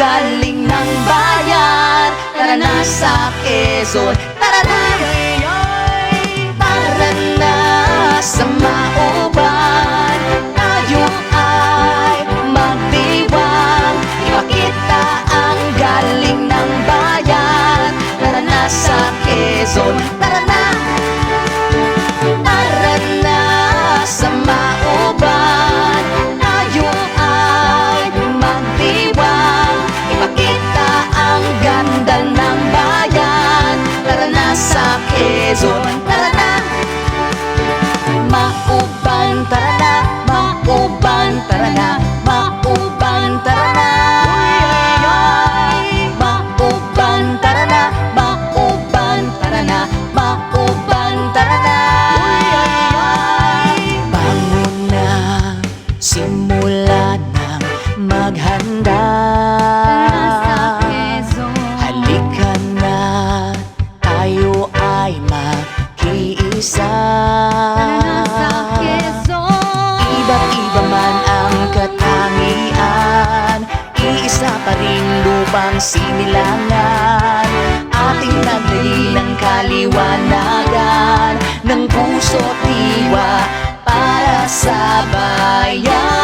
galing ng bayan. Tara na sa Quezon makiisa Iba't iba man ang katangian Iisa pa rin lupang sinilangan. Ating naglayin ng kaliwanagan Ng puso't diwa para sa bayan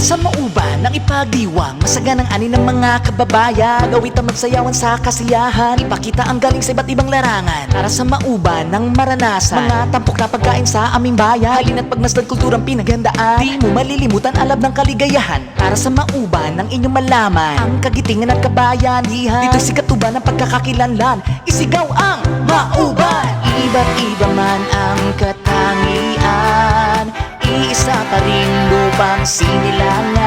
sa mauban ng ipagdiwang. Masaganang ani ng mga kababayan. Gawit ang magsayawan sa kasiyahan. Ipakita ang galing sa iba't ibang larangan. Tara sa mauban ng maranasan. Mga tampok na pagkain sa aming bayan. Halina't pagmasdan kulturang pinaghandaan Di mo malilimutan alab ng kaligayahan. Tara sa mauban ng inyong malaman. Ang kagitingan at kabayanihan Dito si katuban ng pagkakakilanlan. Isigaw ang mauban. Iba't iba man ang katangian Iisa pa rin lupang sinilangan